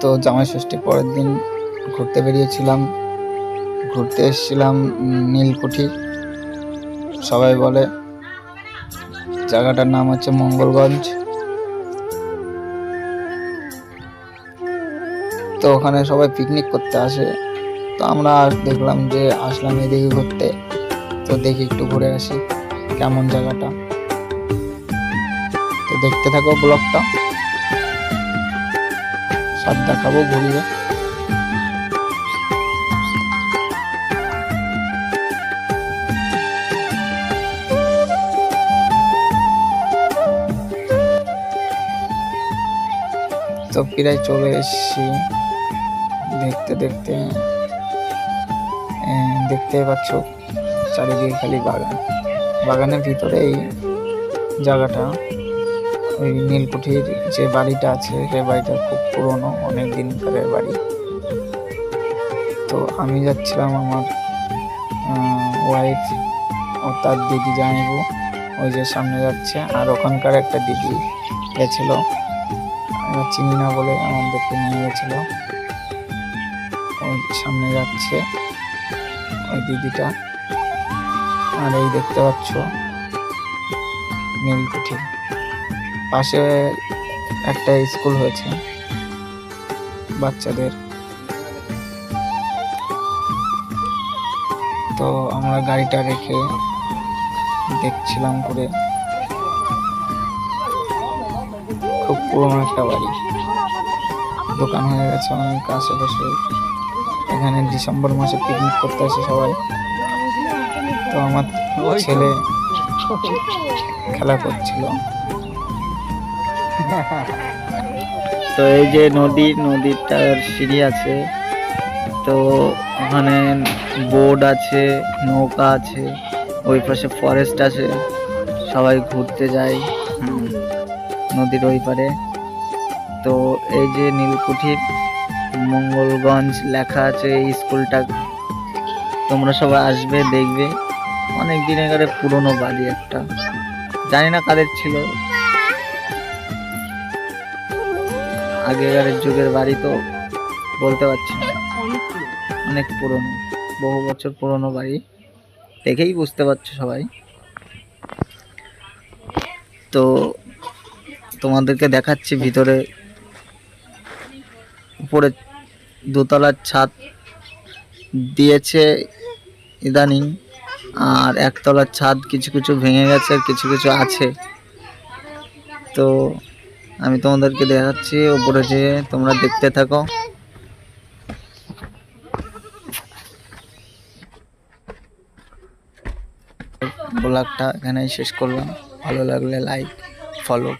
তো জামাই ষষ্ঠীর পরের দিন ঘুরতে বেরিয়েছিলাম। ঘুরতে এসেছিলাম নীলকুঠি। সবাই বলে, জায়গাটার নাম হচ্ছে মঙ্গলগঞ্জ। তো ওখানে সবাই পিকনিক করতে আসে। তো আমরা দেখলাম যে আসলাম এদিকে ঘুরতে। তো দেখি একটু ঘুরে আসি কেমন জায়গাটা। তো দেখতে থাকো ব্লগটা। সব দেখাবো ঘুরিয়ে তো প্রায় চলে এসেছি। দেখতে দেখতে দেখতে পাচ্ছ চারিদিকে খালি বাগান। বাগানের ভিতরে এই জায়গাটা। ওই নীলকুঠির যে বাড়িটা আছে, সেই বাড়িটা খুব পুরনো অনেক দিনকারের বাড়ি। তো আমি যাচ্ছিলাম আমার ওয়াইফ ও তার দিদি জানাইবো ওই যে সামনে যাচ্ছে। আর ওখানকার একটা দিদি গেছিল চিনি না বলে আমাদেরকে নিয়ে গেছিল। ওই সামনে যাচ্ছে ওই দিদিটা। আর এই দেখতে পাচ্ছ নীলকুঠি পাশে একটা স্কুল হয়েছে বাচ্চাদের। তো আমরা গাড়িটা রেখে দেখছিলাম করে খুব পুরনো একটা বাড়ি। দোকান হয়ে গেছে অনেক আশেপাশে এখানে ডিসেম্বর মাসে পিকনিক করতে আসে সবাই। তো আমার ছেলে খেলা করছিল। তো এই যে নদী, নদীটার সিঁড়ি আছে। তো ওখানে বোর্ড আছে, নৌকা আছে, ওই পাশে ফরেস্ট আছে। সবাই ঘুরতে যায় নদীর ওই পারে। তো এই যে নীলকুঠির মঙ্গলগঞ্জ লেখা আছে এই স্কুলটা। তোমরা সবাই আসবে, দেখবে। অনেক দিন আগে পুরনো বাড়ি একটা। জানি না কাদের ছিল। আগেকার যুগের বাড়ি তো বলতে পারছি না। অনেক পুরনো বহু বছর পুরনো বাড়ি। দেখেই বুঝতে পারছ সবাই। তো তোমাদেরকে দেখাচ্ছি ভিতরে উপরে দোতলার ছাদ দিয়েছে ইদানিং আর একতলার ছাদ কিছু কিছু ভেঙে গেছে আর কিছু কিছু আছে। তো আমি তোমাদেরকে দেখাচ্ছি, উপরে যে তোমরা দেখতে থাকো। ব্লগটা এখানেই শেষ করলাম। ভালো লাগলে লাইক ফলো